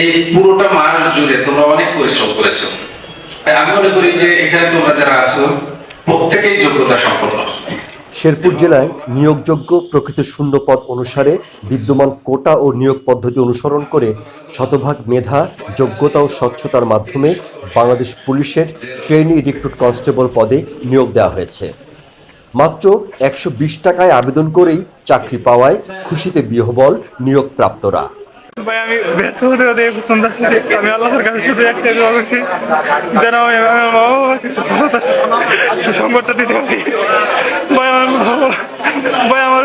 এই পুরোটা মাস জুড়ে তোমরা অনেক পরিশ্রম করেছ। আমি মনে করি যে এখানে তোমরা যারা আছো, প্রত্যেকেই যোগ্যতা সম্পন্ন। শেরপুর জেলায় নিয়োগযোগ্য প্রকৃত শূন্য পদ অনুসারে বিদ্যমান কোটা ও নিয়োগ পদ্ধতি অনুসরণ করে শতভাগ মেধা, যোগ্যতা ও স্বচ্ছতার মাধ্যমে বাংলাদেশ পুলিশের ট্রেনি রিক্রুট কনস্টেবল পদে নিয়োগ দেওয়া হয়েছে। মাত্র একশো বিশ টাকায় আবেদন করেই চাকরি পাওয়ায় খুশিতে বিহবল নিয়োগপ্রাপ্তরা। ভাই, আমি ব্যর্থ হতে হতে প্রথম আসছি আমি আল্লাহর কাছে শুধু একটাই দোয়া করছি যেন আমি আমার বাবা মাকে সফলতা সুসংবাদটা দিতে পারি। ভাই, আমার ভাই, আমার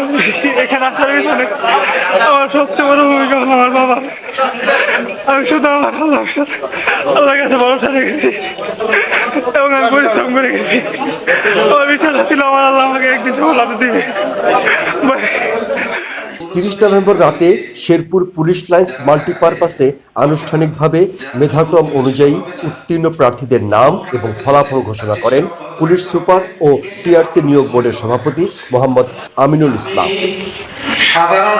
এখানে আসার পিছনে আমার সবচেয়ে বড় ভূমিকা হলো আমার বাবা। আমি শুধু আমার আল্লাহর সাথে আল্লাহর কাছে ভরসা রেখেছি এবং আমি পরিশ্রম করে গেছি আমার বিশ্বাস ছিল আমার আল্লাহ আমাকে একদিন সফলতা দিবে। ভাই তিরিশ নভেম্বর রাতে শেরপুর পুলিশ লাইন্স মাল্টিপারপাসে আনুষ্ঠানিকভাবে মেধাক্রম অনুযায়ী উত্তীর্ণ প্রার্থীদের নাম এবং ফলাফল ঘোষণা করেন পুলিশ সুপার ও টিআরসি নিয়োগ বোর্ডের সভাপতি মোহাম্মদ আমিনুল ইসলাম। সাধারণ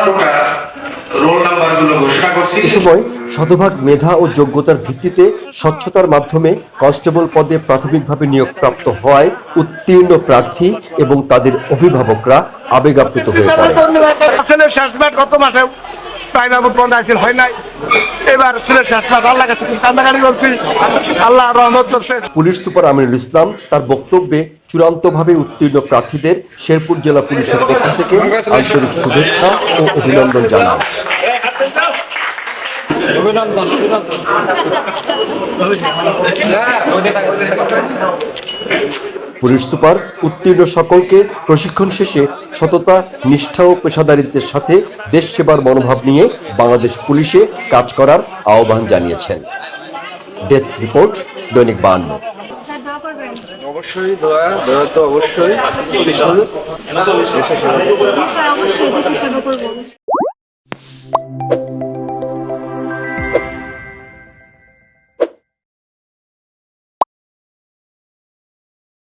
নাম্বারগুলো ঘোষণা করছি। এ সময় শতভাগ মেধা ও যোগ্যতার ভিত্তিতে স্বচ্ছতার মাধ্যমে কনস্টেবল পদে প্রাথমিকভাবে নিয়োগপ্রাপ্ত হওয়ায় উত্তীর্ণ প্রার্থী এবং তাদের অভিভাবকরা আবেগাপ্লুত হয়ে পড়ে। ছেলের কত মাঠে টাইম আউট বন্ধ আছিল হয় নাই। এবার ছেলের শেষ আল্লাহ কাছে কান্দাকাটি করছি। আল্লাহ রহমত করছে। পুলিশ সুপার আমিনুল ইসলাম তার বক্তব্যে চূড়ান্তভাবে উত্তীর্ণ প্রার্থীদের শেরপুর জেলা পুলিশের পক্ষ থেকে আন্তরিক শুভেচ্ছা ও অভিনন্দন জানান। পুলিশ সুপার উত্তীর্ণ সকলকে প্রশিক্ষণ শেষে সততা নিষ্ঠা ও পেশাদারিত্বের সাথে দেশ সেবার মনোভাব নিয়ে বাংলাদেশ পুলিশে কাজ করার আহ্বান জানিয়েছেন। ডেস্ক রিপোর্ট দৈনিক বাহান্ন স্যার দোয়া করবেন অবশ্যই। দোয়া দোয়া তো অবশ্যই